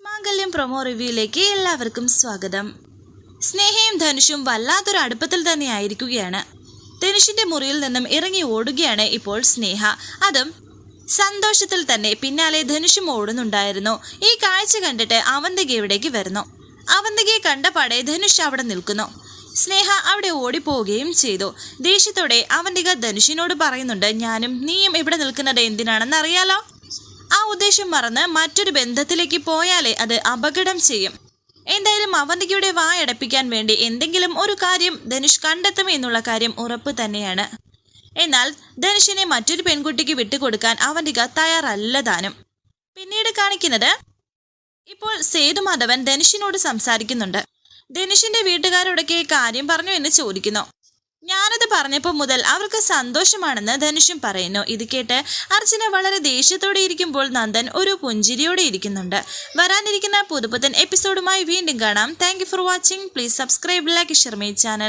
മാംഗല്യം promo റിവ്യൂയിലേക്ക് എല്ലാവർക്കും സ്വാഗതം. സ്നേഹയും ധനുഷും വല്ലാത്തൊരു അടുപ്പത്തിൽ തന്നെ ആയിരിക്കുകയാണ് ധനുഷിന്റെ മുറിയിൽ നിന്നും ഇറങ്ങി ഓടുകയാണ് ഇപ്പോൾ സ്നേഹ. അതും സന്തോഷത്തിൽ തന്നെ പിന്നാലെ ധനുഷും ഓടുന്നുണ്ടായിരുന്നു. ഈ കാഴ്ച കണ്ടിട്ട് അവന്തിക ഇവിടേക്ക് വരുന്നു. അവന്തികയെ കണ്ടപാടെ ധനുഷ് അവിടെ നിൽക്കുന്നു. സ്നേഹ അവിടെ ഓടിപ്പോവുകയും ചെയ്തു. ദേഷ്യത്തോടെ അവന്തിക ധനുഷിനോട് പറയുന്നുണ്ട് ഞാനും നീയും ഇവിടെ നിൽക്കുന്നത് എന്തിനാണെന്ന് അറിയാലോ ആ ഉദ്ദേശം മറന്ന് മറ്റൊരു ബന്ധത്തിലേക്ക് പോയാലേ അത് അപകടം ചെയ്യും. എന്തായാലും അവന്തികയുടെ വായടപ്പിക്കാൻ വേണ്ടി എന്തെങ്കിലും ഒരു കാര്യം ധനുഷ് കണ്ടെത്തും എന്നുള്ള കാര്യം ഉറപ്പ് തന്നെയാണ്. എന്നാൽ ധനുഷിനെ മറ്റൊരു പെൺകുട്ടിക്ക് വിട്ടുകൊടുക്കാൻ അവന്തിക തയ്യാറല്ല താനും. പിന്നീട് കാണിക്കുന്നത് ഇപ്പോൾ സേതുമാധവൻ ധനുഷിനോട് സംസാരിക്കുന്നുണ്ട്. ധനുഷിന്റെ വീട്ടുകാരോടൊക്കെ കാര്യം പറഞ്ഞു എന്ന് ചോദിക്കുന്നു. ഞാനത് പറഞ്ഞപ്പോൾ മുതൽ അവർക്ക് സന്തോഷമാണെന്ന് ധനുഷും പറയുന്നു. ഇത് കേട്ട് അർച്ചന വളരെ ദേഷ്യത്തോടെ ഇരിക്കുമ്പോൾ നന്ദൻ ഒരു പുഞ്ചിരിയോടെ ഇരിക്കുന്നുണ്ട്. വരാനിരിക്കുന്ന പുതുപുത്തൻ എപ്പിസോഡുമായി വീണ്ടും കാണാം. Thank for watching please subscribe like share my channel